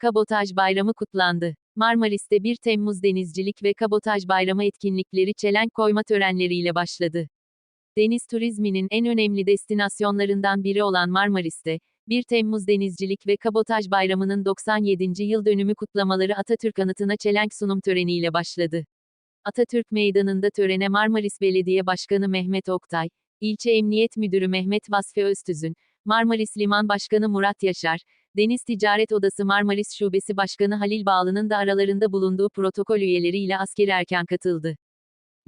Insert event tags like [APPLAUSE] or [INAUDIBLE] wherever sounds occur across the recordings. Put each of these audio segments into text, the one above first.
Kabotaj Bayramı kutlandı. Marmaris'te 1 Temmuz Denizcilik ve Kabotaj Bayramı etkinlikleri çelenk koyma törenleriyle başladı. Deniz turizminin en önemli destinasyonlarından biri olan Marmaris'te, 1 Temmuz Denizcilik ve Kabotaj Bayramı'nın 97. yıl dönümü kutlamaları Atatürk Anıtı'na çelenk sunum töreniyle başladı. Atatürk Meydanı'nda törene Marmaris Belediye Başkanı Mehmet Oktay, İlçe Emniyet Müdürü Mehmet Vasfi Öztüzün, Marmaris Liman Başkanı Murat Yaşar, Deniz Ticaret Odası Marmaris Şubesi Başkanı Halil Bağlı'nın da aralarında bulunduğu protokol üyeleriyle askeri erken katıldı.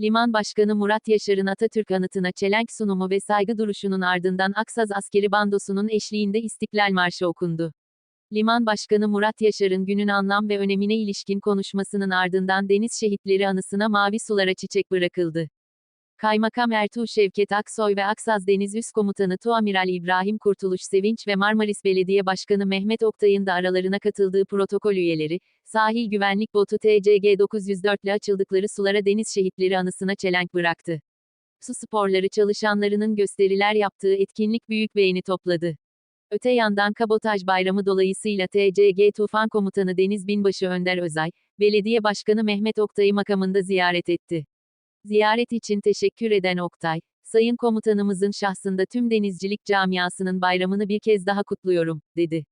Liman Başkanı Murat Yaşar'ın Atatürk anıtına çelenk sunumu ve saygı duruşunun ardından Aksaz Askeri Bandosu'nun eşliğinde İstiklal Marşı okundu. Liman Başkanı Murat Yaşar'ın günün anlam ve önemine ilişkin konuşmasının ardından Deniz Şehitleri anısına mavi sulara çiçek bırakıldı. Kaymakam Ertuğ Şevket Aksoy ve Aksaz Deniz Üst Komutanı Tuamiral İbrahim Kurtuluş Sevinç ve Marmaris Belediye Başkanı Mehmet Oktay'ın da aralarına katıldığı protokol üyeleri, sahil güvenlik botu TCG 904 ile açıldıkları sulara deniz şehitleri anısına çelenk bıraktı. Su sporları çalışanlarının gösteriler yaptığı etkinlik büyük beğeni topladı. Öte yandan Kabotaj Bayramı dolayısıyla TCG Tufan Komutanı Deniz Binbaşı Önder Özay, Belediye Başkanı Mehmet Oktay'ı makamında ziyaret etti. Ziyaret için teşekkür eden Oktay, Sayın Komutanımızın şahsında tüm denizcilik camiasının bayramını bir kez daha kutluyorum, dedi.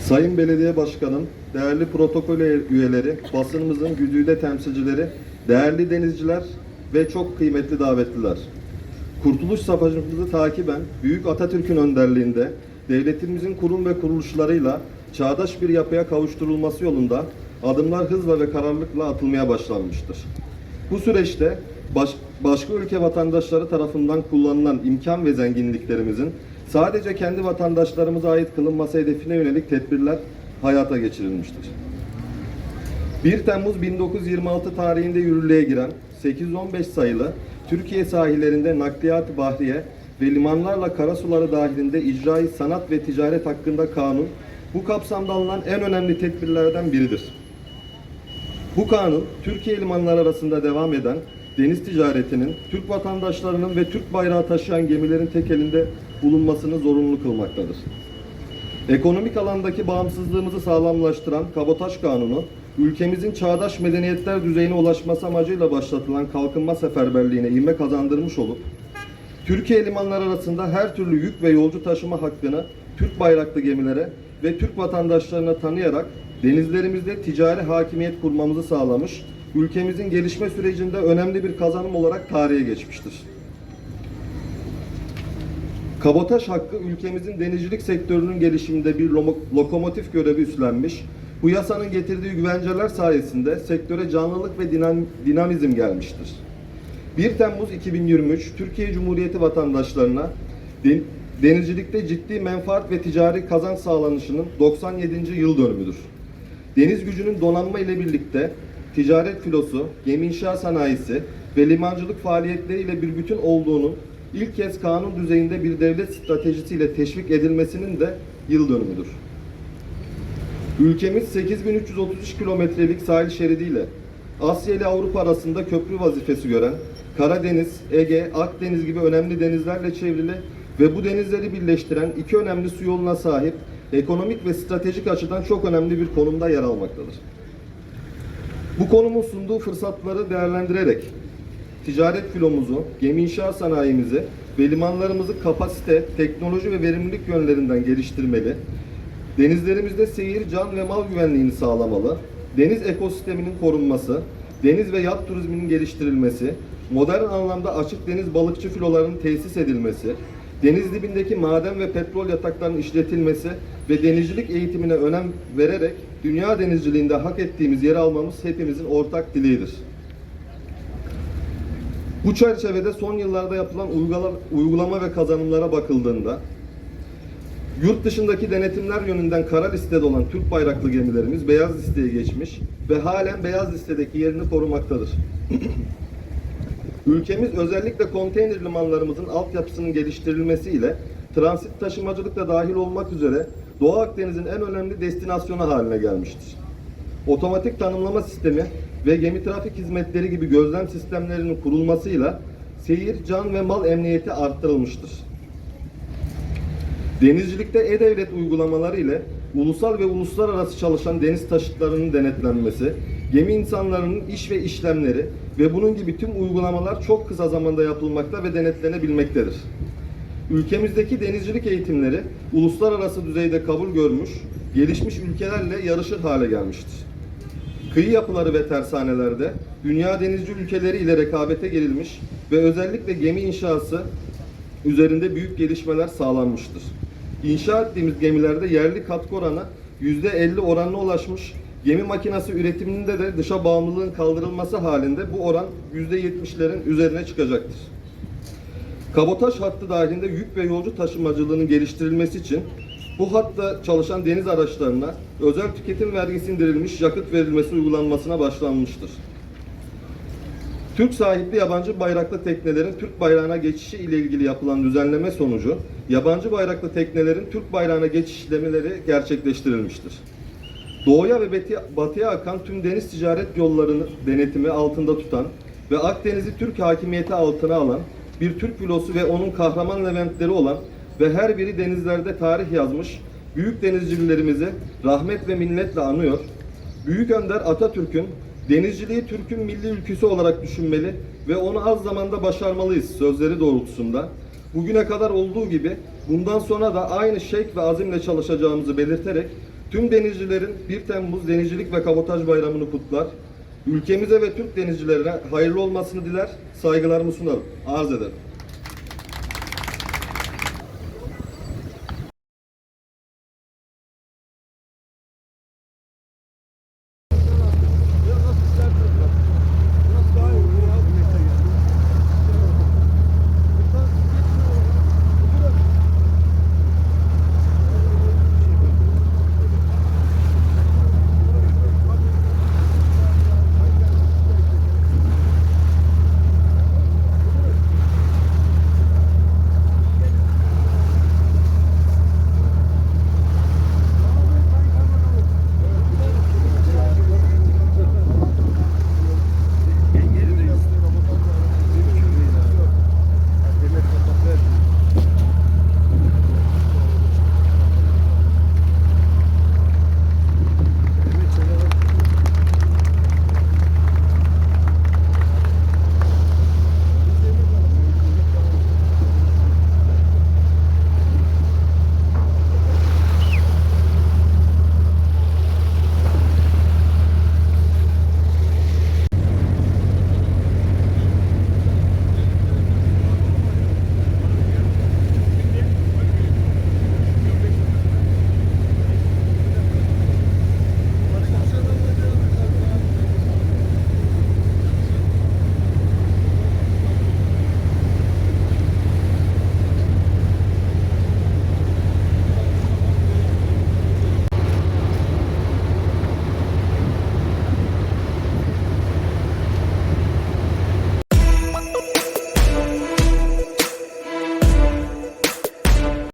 Sayın Belediye Başkanım, değerli protokol üyeleri, basınımızın güdüyle temsilcileri, değerli denizciler ve çok kıymetli davetliler. Kurtuluş Savaşımızı takiben Büyük Atatürk'ün önderliğinde devletimizin kurum ve kuruluşlarıyla çağdaş bir yapıya kavuşturulması yolunda adımlar hızla ve kararlılıkla atılmaya başlanmıştır. Bu süreçte baş, başka ülke vatandaşları tarafından kullanılan imkan ve zenginliklerimizin sadece kendi vatandaşlarımıza ait kılınması hedefine yönelik tedbirler hayata geçirilmiştir. 1 Temmuz 1926 tarihinde yürürlüğe giren 815 sayılı Türkiye sahillerinde nakliyat bahriye ve limanlarla karasuları dahilinde icrai sanat ve ticaret hakkında kanun bu kapsamda alınan en önemli tedbirlerden biridir. Bu kanun Türkiye limanları arasında devam eden deniz ticaretinin Türk vatandaşlarının ve Türk bayrağı taşıyan gemilerin tek elinde bulunmasını zorunlu kılmaktadır. Ekonomik alandaki bağımsızlığımızı sağlamlaştıran Kabotaj Kanunu, ülkemizin çağdaş medeniyetler düzeyine ulaşması amacıyla başlatılan kalkınma seferberliğine ivme kazandırmış olup, Türkiye limanları arasında her türlü yük ve yolcu taşıma hakkını Türk bayraklı gemilere ve Türk vatandaşlarına tanıyarak denizlerimizde ticari hakimiyet kurmamızı sağlamış, ülkemizin gelişme sürecinde önemli bir kazanım olarak tarihe geçmiştir. Kabotaj hakkı ülkemizin denizcilik sektörünün gelişiminde bir lokomotif görevi üstlenmiş. Bu yasanın getirdiği güvenceler sayesinde sektöre canlılık ve dinam- dinamizm gelmiştir. 1 Temmuz 2023 Türkiye Cumhuriyeti vatandaşlarına den- denizcilikte ciddi menfaat ve ticari kazanç sağlanışının 97. yıl dönümüdür. Deniz gücünün donanma ile birlikte ticaret filosu, gemi inşa sanayisi ve limancılık faaliyetleriyle bir bütün olduğunun ilk kez kanun düzeyinde bir devlet stratejisiyle teşvik edilmesinin de yıl dönümüdür. Ülkemiz 8333 kilometrelik sahil şeridiyle Asya ile Avrupa arasında köprü vazifesi gören Karadeniz, Ege, Akdeniz gibi önemli denizlerle çevrili ve bu denizleri birleştiren iki önemli su yoluna sahip ekonomik ve stratejik açıdan çok önemli bir konumda yer almaktadır. Bu konumun sunduğu fırsatları değerlendirerek ticaret filomuzu, gemi inşa sanayimizi ve limanlarımızı kapasite, teknoloji ve verimlilik yönlerinden geliştirmeli, denizlerimizde seyir, can ve mal güvenliğini sağlamalı, deniz ekosisteminin korunması, deniz ve yat turizminin geliştirilmesi, modern anlamda açık deniz balıkçı filolarının tesis edilmesi, deniz dibindeki maden ve petrol yataklarının işletilmesi ve denizcilik eğitimine önem vererek dünya denizciliğinde hak ettiğimiz yeri almamız hepimizin ortak dileğidir. Bu çerçevede son yıllarda yapılan uygula- uygulama ve kazanımlara bakıldığında yurt dışındaki denetimler yönünden kara listede olan Türk bayraklı gemilerimiz beyaz listeye geçmiş ve halen beyaz listedeki yerini korumaktadır. [CLEARS THROAT] Ülkemiz özellikle konteyner limanlarımızın altyapısının geliştirilmesiyle transit taşımacılık da dahil olmak üzere Doğu Akdeniz'in en önemli destinasyonu haline gelmiştir. Otomatik tanımlama sistemi ve gemi trafik hizmetleri gibi gözlem sistemlerinin kurulmasıyla seyir, can ve mal emniyeti arttırılmıştır. Denizcilikte e-devlet uygulamaları ile ulusal ve uluslararası çalışan deniz taşıtlarının denetlenmesi, gemi insanlarının iş ve işlemleri ve bunun gibi tüm uygulamalar çok kısa zamanda yapılmakta ve denetlenebilmektedir. Ülkemizdeki denizcilik eğitimleri uluslararası düzeyde kabul görmüş, gelişmiş ülkelerle yarışır hale gelmiştir. Kıyı yapıları ve tersanelerde dünya denizci ülkeleri ile rekabete girilmiş ve özellikle gemi inşası üzerinde büyük gelişmeler sağlanmıştır. İnşa ettiğimiz gemilerde yerli katkı oranı %50 oranına ulaşmış, gemi makinası üretiminde de dışa bağımlılığın kaldırılması halinde bu oran %70'lerin üzerine çıkacaktır. Kabotaj hattı dahilinde yük ve yolcu taşımacılığının geliştirilmesi için bu hatta çalışan deniz araçlarına özel tüketim vergisi indirilmiş yakıt verilmesi uygulanmasına başlanmıştır. Türk sahipli yabancı bayraklı teknelerin Türk bayrağına geçişi ile ilgili yapılan düzenleme sonucu yabancı bayraklı teknelerin Türk bayrağına geçiş işlemleri gerçekleştirilmiştir. Doğuya ve batıya akan tüm deniz ticaret yollarını denetimi altında tutan ve Akdeniz'i Türk hakimiyeti altına alan bir Türk filosu ve onun kahraman leventleri olan ve her biri denizlerde tarih yazmış büyük denizcilerimizi rahmet ve minnetle anıyor. Büyük Önder Atatürk'ün denizciliği Türk'ün milli ülküsü olarak düşünmeli ve onu az zamanda başarmalıyız sözleri doğrultusunda. Bugüne kadar olduğu gibi bundan sonra da aynı şevk ve azimle çalışacağımızı belirterek tüm denizcilerin 1 Temmuz Denizcilik ve Kabotaj Bayramı'nı kutlar. Ülkemize ve Türk denizcilerine hayırlı olmasını diler, saygılarımı sunarım. Arz ederim.